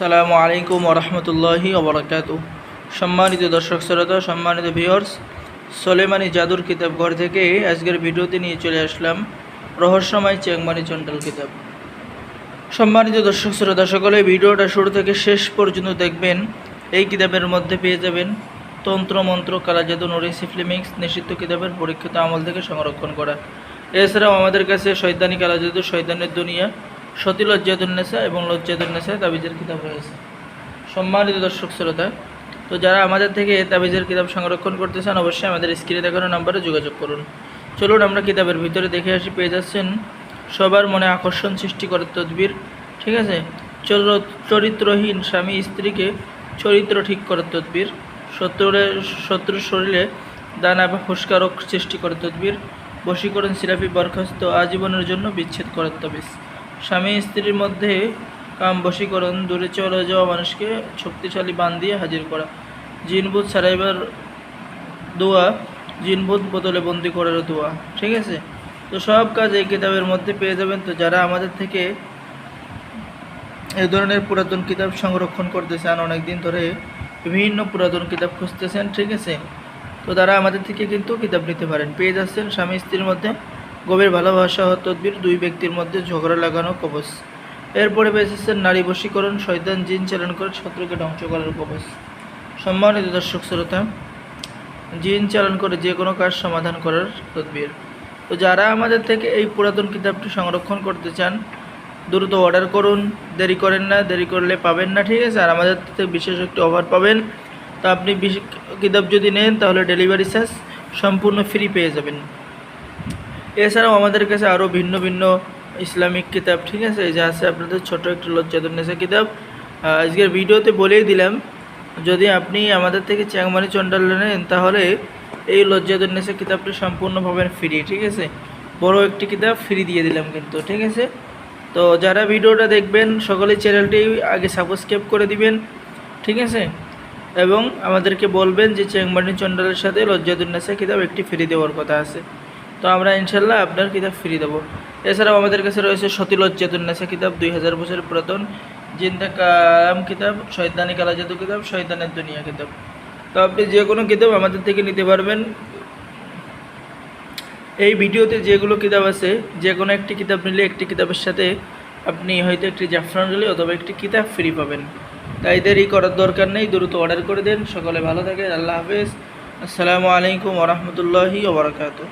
সালামু আলাইকুম ওরহমতুল্লাহি ওবরাকাত সম্মানিত দর্শক শ্রোতা, সম্মানিত ভিউয়ার্স সোলেমানি জাদুর কিতাব ঘর থেকে আজকের ভিডিওতে নিয়ে চলে আসলাম রহস্যময় চেংমানি চন্ডাল কিতাব। সম্মানিত দর্শক শ্রোতা, সকলে ভিডিওটা শুরু থেকে শেষ পর্যন্ত দেখবেন। এই কিতাবের মধ্যে পেয়ে যাবেন তন্ত্র, মন্ত্র, কালাজাদু নরিসি ফিলিমিক্স নিষিদ্ধ কিতাবের পরীক্ষিত আমল থেকে সংরক্ষণ করা। এছাড়াও আমাদের কাছে শৈতানি কালাজাদু শৈতানের দুনিয়া সতী লজ্জাতুন্নেসা এবং লজ্জাতুন্নেসা তাবিজের কিতাব রয়েছে। সম্মানিত দর্শক শ্রোতা, তো যারা আমাদের থেকে তাবিজের কিতাব সংরক্ষণ করতে চান, অবশ্যই আমাদের স্ক্রিনে দেখানো নাম্বারে যোগাযোগ করুন। চলুন আমরা কিতাবের ভিতরে দেখে আসি, পেয়ে যাচ্ছেন সবার মনে আকর্ষণ সৃষ্টি করে তদবির, ঠিক আছে? চর- চরিত্রহীন স্বামী স্ত্রীকে চরিত্র ঠিক করে তদবির, শত্রুরে, শত্রুর শরীরে দানা বা ফুসকারক সৃষ্টি করে তদবির, বশীকরণ সিরাপি বরখাস্ত আজীবনের জন্য বিচ্ছেদ করে তবিজ। স্বামী স্ত্রীর মধ্যে কাম বশীকরণ দূরে চলে যাওয়া মানুষকে শক্তিশালী বান দিয়ে হাজির করা। জিনবুত সারাইবার দোয়া জিনবুত বদলে বন্দি করার দোয়া, ঠিক আছে? তো সব কাজ এই কিতাবের মধ্যে পেয়ে যাবেন। তো যারা আমাদের থেকে এই ধরনের পুরাতন কিতাব সংরক্ষণ করতে চান অনেক দিন ধরে বিভিন্ন পুরাতন কিতাব খুঁজতেছেন, ঠিক আছে? তো তারা আমাদের থেকে কিন্তু কিতাব নিতে পারেন। পেয়ে যাচ্ছেন স্বামী স্ত্রীর মধ্যে। গভীর ভালোবাসা ও তদ্বির দুই ব্যক্তির মধ্যে ঝগড়া লাগানো কবচ। এরপরে যাচ্ছেন নারী বশীকরণ, শয়তান, জিন চালন করে শত্রুকে ধ্বংস করার কবচ। সম্মানিত দর্শক শ্রোতা, জিন চালন করে যে কোনো কাজ সমাধান করার তদবির। তো যারা আমাদের থেকে এই পুরাতন কিতাবটি সংরক্ষণ করতে চান, দ্রুত অর্ডার করুন। দেরি করেন না, দেরি করলে পাবেন না, ঠিক আছে? আর আমাদের থেকে বিশেষ একটি অফার পাবেন। তো আপনি কিতাব যদি নেন, তাহলে ডেলিভারি চার্জ সম্পূর্ণ ফ্রি পেয়ে যাবেন। এছাড়াও আমাদের কাছে আরও ভিন্ন ভিন্ন ইসলামিক কিতাব, ঠিক আছে? যে আছে আপনাদের ছোট একটি লজ্জাতুন্নেসা কিতাব। আজকের ভিডিওতে বলেই দিলাম, যদি আপনি আমাদের থেকে চ্যাংমারি চন্ডাল নেন, তাহলে এই লজ্জাতুন্নেসা কিতাবটি সম্পূর্ণ পাবেন ফ্রি ঠিক আছে? বড় একটি কিতাব ফ্রি দিয়ে দিলাম কিন্তু, ঠিক আছে? তো যারা ভিডিওটা দেখবেন সকলে চ্যানেলটি আগে সাবস্ক্রাইব করে দিবেন, ঠিক আছে? এবং আমাদেরকে বলবেন যে চেংমানি চন্ডালের সাথে লজ্জাতুন্নেসা কিতাব একটি ফ্রি দেওয়ার কথা আছে। তো আমরা ইনশাল্লাহ আপনার কিতাব ফ্রি দেবো। এছাড়াও আমাদের কাছে রয়েছে সতী লজ্জাতুন্নেসা কিতাব, দুই হাজার বছরের পুরাতন, জিন্দা কালাম কিতাব, শয়তানি কালাজাদু কিতাব, শয়তানের দুনিয়া কিতাব। তো আপনি যে কোনো কিতাব আমাদের থেকে নিতে পারবেন। এই ভিডিওতে যেগুলো কিতাব আছে, যে কোনো একটি কিতাব নিলে একটি কিতাবের সাথে আপনি হয়তো একটি জাফরান নিলে অথবা একটি কিতাব ফ্রি পাবেন। তাই দেরি করার দরকার নেই, দ্রুত অর্ডার করে দেন। সকলে ভালো থাকে আল্লাহ হাফেজ। আসসালামু আলাইকুম ওরহমতুল্লাহি ওবরাকাতু